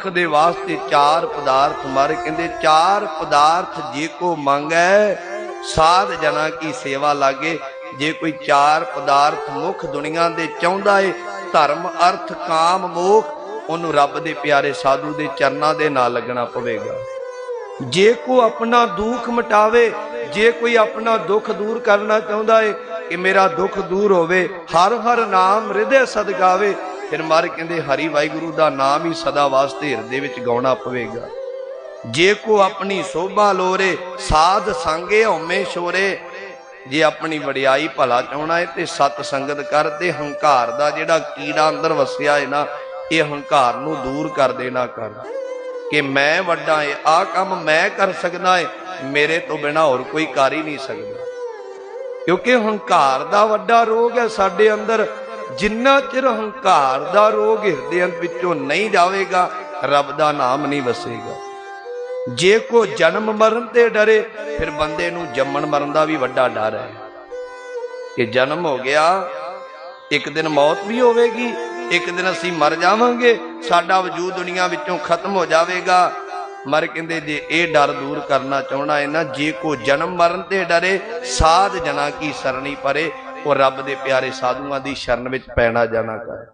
ਮਨੁੱਖ ਦੇ ਵਾਸਤੇ ਚਾਰ ਪਦਾਰਥ ਮਾਰੇ। ਕਹਿੰਦੇ, ਚਾਰ ਪਦਾਰਥ ਜੇ ਕੋ ਮੰਗੈ, ਸਾਧ ਜਨਾ ਕੀ ਸੇਵਾ ਲਾਗੇ। ਜੇ ਕੋਈ ਚਾਰ ਪਦਾਰਥ ਮੁੱਖ ਦੁਨੀਆ ਦੇ ਚਾਹੁੰਦਾ ਏ, ਧਰਮ, ਅਰਥ, ਕਾਮ, ਮੋਖ, ਉਹਨੂੰ ਰੱਬ ਦੇ ਪਿਆਰੇ ਸਾਧੂ ਦੇ ਚਰਨਾਂ ਦੇ ਨਾਲ ਲੱਗਣਾ ਪਵੇਗਾ। ਜੇ ਕੋ ਆਪਣਾ ਦੁੱਖ ਮਟਾਵੇ, ਜੇ ਕੋਈ ਆਪਣਾ ਦੁੱਖ ਦੂਰ ਕਰਨਾ ਚਾਹੁੰਦਾ ਏ, ਕਿ ਮੇਰਾ ਦੁੱਖ ਦੂਰ ਹੋਵੇ, ਹਰ ਹਰ ਨਾਮ ਹਿਰਦੇ ਸਦਗਾਵੇ ਫਿਰ ਮਾਰ ਕਹਿੰਦੇ, ਹਰੀ ਵਾਹਿਗੁਰੂ ਦਾ ਨਾਮ ਹੀ ਸਦਾ ਵਾਸਤੇ ਹਿਰਦੇ ਵਿੱਚ ਗਾਉਣਾ ਪਵੇਗਾ। ਜੇ ਕੋ ਆਪਣੀ ਸੋਭਾ ਲੋਰੇ, ਸਾਧ ਸੰਗੇ ਹਉਮੈ ਛੋਰੇ, ਜੇ ਆਪਣੀ ਵਡਿਆਈ ਭਲਾ ਚਾਹਣਾ ਹੈ ਤੇ ਸਤ ਸੰਗਤ ਕਰ ਤੇ ਹੰਕਾਰ ਦਾ ਜਿਹੜਾ ਕੀੜਾ ਅੰਦਰ ਵਸਿਆ ਹੈ ਨਾ, ਇਹ ਹੰਕਾਰ ਨੂੰ ਦੂਰ ਕਰ ਦੇਣਾ ਕਰ। ਕਿ ਮੈਂ ਵੱਡਾ ਏ ਆ ਕੰਮ ਮੈਂ ਕਰ ਸਕਦਾ ਏ, ਮੇਰੇ ਤੋਂ ਬਿਨਾ ਹੋਰ ਕੋਈ ਕਰ ਹੀ ਨਹੀਂ ਸਕਦਾ। ਕਿਉਂਕਿ ਹੰਕਾਰ ਦਾ ਵੱਡਾ ਰੋਗ ਹੈ ਸਾਡੇ ਅੰਦਰ ਜਿੰਨਾ ਚਿਰ ਹੰਕਾਰ ਦਾ ਰੋਗ ਹਿਰਦੇ ਵਿੱਚੋਂ ਨਹੀਂ ਜਾਵੇਗਾ, ਰੱਬ ਦਾ ਨਾਮ ਨਹੀਂ ਵਸੇਗਾ। ਜੇ ਕੋ ਜਨਮ ਮਰਨ ਤੇ ਡਰੇ, ਫਿਰ ਬੰਦੇ ਨੂੰ ਜੰਮਣ ਮਰਨ ਦਾ ਵੀ ਵੱਡਾ ਡਰ ਹੈ। ਕਿ ਜਨਮ ਹੋ ਗਿਆ, ਇੱਕ ਦਿਨ ਮੌਤ ਵੀ ਹੋਵੇਗੀ, ਇੱਕ ਦਿਨ ਅਸੀਂ ਮਰ ਜਾਵਾਂਗੇ, ਸਾਡਾ ਵਜੂਦ ਦੁਨੀਆ ਵਿੱਚੋਂ ਖਤਮ ਹੋ ਜਾਵੇਗਾ। ਮਰ ਕਹਿੰਦੇ ਜੇ ਇਹ ਡਰ ਦੂਰ ਕਰਨਾ ਚਾਹਣਾ ਹੈ ਨਾ, ਜੇ ਕੋ ਜਨਮ ਮਰਨ ਤੇ ਡਰੇ, ਸਾਧ ਜਨਾ ਕੀ ਸਰਣੀ ਪਰੇ ਉਹ ਰੱਬ ਦੇ ਪਿਆਰੇ ਸਾਧੂਆਂ ਦੀ ਸ਼ਰਨ ਵਿੱਚ ਪੈਣਾ ਜਾਣਾ ਕਰ।